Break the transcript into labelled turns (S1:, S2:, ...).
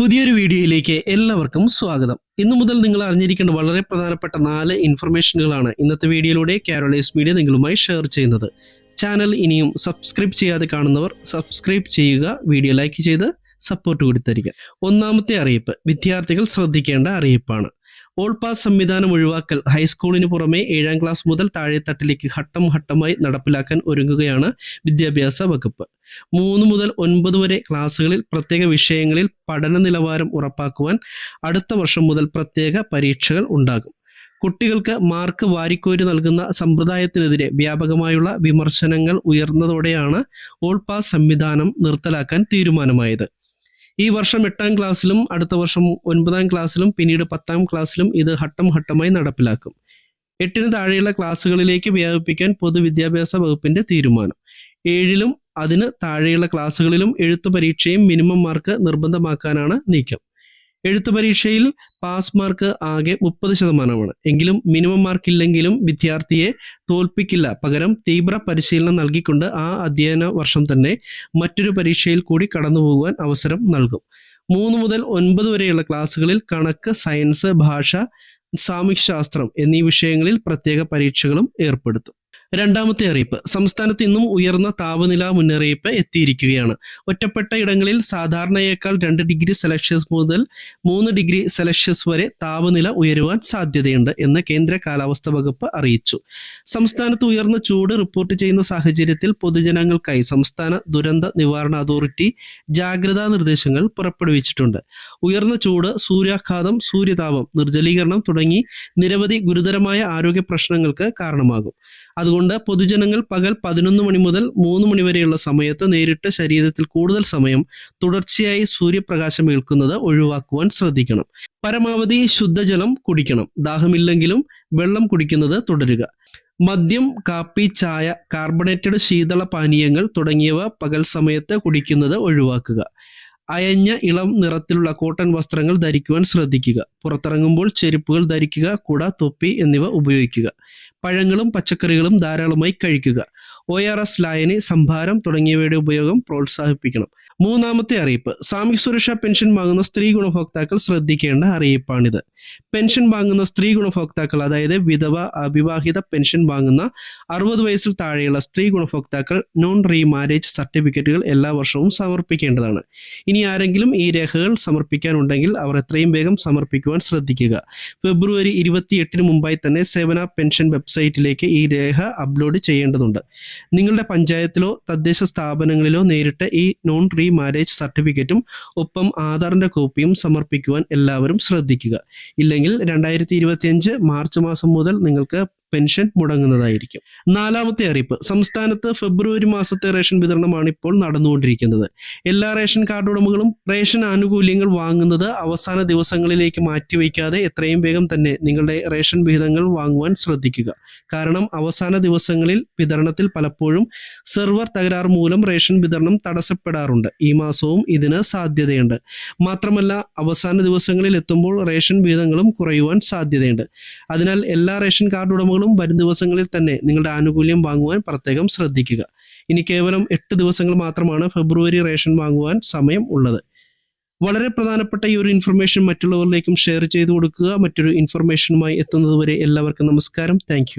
S1: പുതിയൊരു വീഡിയോയിലേക്ക് എല്ലാവർക്കും സ്വാഗതം ഇന്നു മുതൽ നിങ്ങൾ അറിഞ്ഞിരിക്കേണ്ട വളരെ പ്രധാനപ്പെട്ട നാല് ഇൻഫർമേഷനുകളാണ് ഇന്നത്തെ വീഡിയോയിലൂടെ കാരോളൈസ് മീഡിയ നിങ്ങളുമായി ഷെയർ ചെയ്യുന്നത് ചാനൽ ഇനിയും സബ്സ്ക്രൈബ് ചെയ്യാതെ കാണുന്നവർ സബ്സ്ക്രൈബ് ചെയ്യുക വീഡിയോ ലൈക്ക് ചെയ്ത് സപ്പോർട്ട് കൊടുത്തിരിക്കുക ഒന്നാമത്തെ അറിയിപ്പ് വിദ്യാർത്ഥികൾ ശ്രദ്ധിക്കേണ്ട അറിയിപ്പാണ് ഓൾ പാസ് സംവിധാനം ഒഴിവാക്കൽ ഹൈസ്കൂളിന് പുറമെ ഏഴാം ക്ലാസ് മുതൽ താഴെത്തട്ടിലേക്ക് ഘട്ടം ഘട്ടമായി നടപ്പിലാക്കാൻ ഒരുങ്ങുകയാണ് വിദ്യാഭ്യാസ വകുപ്പ് മൂന്ന് മുതൽ ഒൻപത് വരെ ക്ലാസ്സുകളിൽ പ്രത്യേക വിഷയങ്ങളിൽ പഠന നിലവാരം ഉറപ്പാക്കുവാൻ അടുത്ത വർഷം മുതൽ പ്രത്യേക പരീക്ഷകൾ ഉണ്ടാകും കുട്ടികൾക്ക് മാർക്ക് വാരിക്കോരി നൽകുന്ന സമ്പ്രദായത്തിനെതിരെ വ്യാപകമായുള്ള വിമർശനങ്ങൾ ഉയർന്നതോടെയാണ് ഓൾ പാസ് സംവിധാനം നിർത്തലാക്കാൻ തീരുമാനമായത് ഈ വർഷം എട്ടാം ക്ലാസ്സിലും അടുത്ത വർഷം ഒൻപതാം ക്ലാസ്സിലും പിന്നീട് പത്താം ക്ലാസ്സിലും ഇത് ഘട്ടം ഘട്ടമായി നടപ്പിലാക്കും എട്ടിന് താഴെയുള്ള ക്ലാസ്സുകളിലേക്ക് വ്യാപിപ്പിക്കാൻ പൊതുവിദ്യാഭ്യാസ വകുപ്പിന്റെ തീരുമാനം ഏഴിലും അതിന് താഴെയുള്ള ക്ലാസ്സുകളിലും എഴുത്ത് പരീക്ഷയും മിനിമം മാർക്ക് നിർബന്ധമാക്കാനാണ് നീക്കം എഴുത്ത് പരീക്ഷയിൽ പാസ് മാർക്ക് ആകെ മുപ്പത് ശതമാനമാണ് എങ്കിലും മിനിമം മാർക്ക് ഇല്ലെങ്കിലും വിദ്യാർത്ഥിയെ തോൽപ്പിക്കില്ല പകരം തീവ്ര പരിശീലനം നൽകിക്കൊണ്ട് ആ അധ്യയന വർഷം തന്നെ മറ്റൊരു പരീക്ഷയിൽ കൂടി കടന്നുപോകുവാൻ അവസരം നൽകും മൂന്ന് മുതൽ ഒൻപത് വരെയുള്ള ക്ലാസ്സുകളിൽ കണക്ക് സയൻസ് ഭാഷ സാമൂഹ്യശാസ്ത്രം എന്നീ വിഷയങ്ങളിൽ പ്രത്യേക പരീക്ഷകളും ഏർപ്പെടുത്തും രണ്ടാമത്തെ അറിയിപ്പ് സംസ്ഥാനത്ത് ഇന്നും ഉയർന്ന താപനില മുന്നറിയിപ്പ് എത്തിയിരിക്കുകയാണ് ഒറ്റപ്പെട്ട ഇടങ്ങളിൽ സാധാരണയേക്കാൾ രണ്ട് ഡിഗ്രി സെൽഷ്യസ് മുതൽ മൂന്ന് ഡിഗ്രി സെൽഷ്യസ് വരെ താപനില ഉയരുവാൻ സാധ്യതയുണ്ട് എന്ന് കേന്ദ്ര കാലാവസ്ഥ വകുപ്പ് അറിയിച്ചു സംസ്ഥാനത്ത് ഉയർന്ന ചൂട് റിപ്പോർട്ട് ചെയ്യുന്ന സാഹചര്യത്തിൽ പൊതുജനങ്ങൾക്കായി സംസ്ഥാന ദുരന്ത നിവാരണ അതോറിറ്റി ജാഗ്രതാ നിർദ്ദേശങ്ങൾ പുറപ്പെടുവിച്ചിട്ടുണ്ട് ഉയർന്ന ചൂട് സൂര്യാഘാതം സൂര്യതാപം നിർജ്ജലീകരണം തുടങ്ങി നിരവധി ഗുരുതരമായ ആരോഗ്യ പ്രശ്നങ്ങൾക്ക് കാരണമാകും അതുകൊണ്ട് പൊതുജനങ്ങൾ പകൽ പതിനൊന്ന് മണി മുതൽ മൂന്ന് മണി വരെയുള്ള സമയത്ത് നേരിട്ട് ശരീരത്തിൽ കൂടുതൽ സമയം തുടർച്ചയായി സൂര്യപ്രകാശം ഏൽക്കുന്നത് ഒഴിവാക്കുവാൻ ശ്രദ്ധിക്കണം പരമാവധി ശുദ്ധജലം കുടിക്കണം ദാഹമില്ലെങ്കിലും വെള്ളം കുടിക്കുന്നത് തുടരുക മദ്യം കാപ്പി ചായ കാർബണേറ്റഡ് ശീതള പാനീയങ്ങൾ തുടങ്ങിയവ പകൽ സമയത്ത് കുടിക്കുന്നത് ഒഴിവാക്കുക അയഞ്ഞ ഇളം നിറത്തിലുള്ള കോട്ടൺ വസ്ത്രങ്ങൾ ധരിക്കുവാൻ ശ്രദ്ധിക്കുക പുറത്തിറങ്ങുമ്പോൾ ചെരുപ്പുകൾ ധരിക്കുക കുട തൊപ്പി എന്നിവ ഉപയോഗിക്കുക പഴങ്ങളും പച്ചക്കറികളും ധാരാളമായി കഴിക്കുക ഒ ആർ എസ് ലായനി സംഭാരം തുടങ്ങിയവയുടെ ഉപയോഗം പ്രോത്സാഹിപ്പിക്കണം മൂന്നാമത്തെ അറിയിപ്പ് സാമൂഹ്യ സുരക്ഷാ പെൻഷൻ വാങ്ങുന്ന സ്ത്രീ ഗുണഭോക്താക്കൾ ശ്രദ്ധിക്കേണ്ട അറിയിപ്പാണിത് പെൻഷൻ വാങ്ങുന്ന സ്ത്രീ ഗുണഭോക്താക്കൾ അതായത് വിധവ അവിവാഹിത പെൻഷൻ വാങ്ങുന്ന അറുപത് വയസ്സിൽ താഴെയുള്ള സ്ത്രീ ഗുണഭോക്താക്കൾ നോൺ റീമാരേജ് സർട്ടിഫിക്കറ്റുകൾ എല്ലാ വർഷവും സമർപ്പിക്കേണ്ടതാണ് ഇനി ആരെങ്കിലും ഈ രേഖകൾ സമർപ്പിക്കാനുണ്ടെങ്കിൽ അവർ എത്രയും വേഗം സമർപ്പിക്കുവാൻ ശ്രദ്ധിക്കുക ഫെബ്രുവരി ഇരുപത്തിയെട്ടിന് മുമ്പായി തന്നെ സേവന പെൻഷൻ വെബ്സൈറ്റിലേക്ക് ഈ രേഖ അപ്ലോഡ് ചെയ്യേണ്ടതുണ്ട് നിങ്ങളുടെ പഞ്ചായത്തിലോ തദ്ദേശ സ്ഥാപനങ്ങളിലോ നേരിട്ട് ഈ നോൺ റീ പ്രീ മാരേജ് സർട്ടിഫിക്കറ്റും ഒപ്പം ആധാറിന്റെ കോപ്പിയും സമർപ്പിക്കുവാൻ എല്ലാവരും ശ്രദ്ധിക്കുക ഇല്ലെങ്കിൽ രണ്ടായിരത്തി മാർച്ച് മാസം മുതൽ നിങ്ങൾക്ക് പെൻഷൻ മുടങ്ങുന്നതായിരിക്കും നാലാമത്തെ അറിയിപ്പ് സംസ്ഥാനത്ത് ഫെബ്രുവരി മാസത്തെ റേഷൻ വിതരണമാണ് ഇപ്പോൾ നടന്നുകൊണ്ടിരിക്കുന്നത് എല്ലാ റേഷൻ കാർഡ് ഉടമകളും റേഷൻ ആനുകൂല്യങ്ങൾ വാങ്ങുന്നത് അവസാന ദിവസങ്ങളിലേക്ക് മാറ്റിവെക്കാതെ എത്രയും വേഗം തന്നെ നിങ്ങളുടെ റേഷൻ വിഹിതങ്ങൾ വാങ്ങുവാൻ ശ്രദ്ധിക്കുക കാരണം അവസാന ദിവസങ്ങളിൽ വിതരണത്തിൽ പലപ്പോഴും സെർവർ തകരാർ മൂലം റേഷൻ വിതരണം തടസ്സപ്പെടാറുണ്ട് ഈ മാസവും ഇതിന് സാധ്യതയുണ്ട് മാത്രമല്ല അവസാന ദിവസങ്ങളിൽ എത്തുമ്പോൾ റേഷൻ വിഹിതങ്ങളും കുറയുവാൻ സാധ്യതയുണ്ട് അതിനാൽ എല്ലാ റേഷൻ കാർഡ് ഉടമകളും ഓഫറുകളും വരും ദിവസങ്ങളിൽ തന്നെ നിങ്ങളുടെ ആനുകൂല്യം വാങ്ങുവാൻ പ്രത്യേകം ശ്രദ്ധിക്കുക ഇനി കേവലം എട്ട് ദിവസങ്ങൾ മാത്രമാണ് ഫെബ്രുവരി റേഷൻ വാങ്ങുവാൻ സമയം ഉള്ളത് വളരെ പ്രധാനപ്പെട്ട ഈ ഒരു ഇൻഫർമേഷൻ മറ്റുള്ളവരിലേക്കും ഷെയർ ചെയ്തു കൊടുക്കുക മറ്റൊരു ഇൻഫർമേഷനുമായി എത്തുന്നതുവരെ എല്ലാവർക്കും നമസ്കാരം താങ്ക്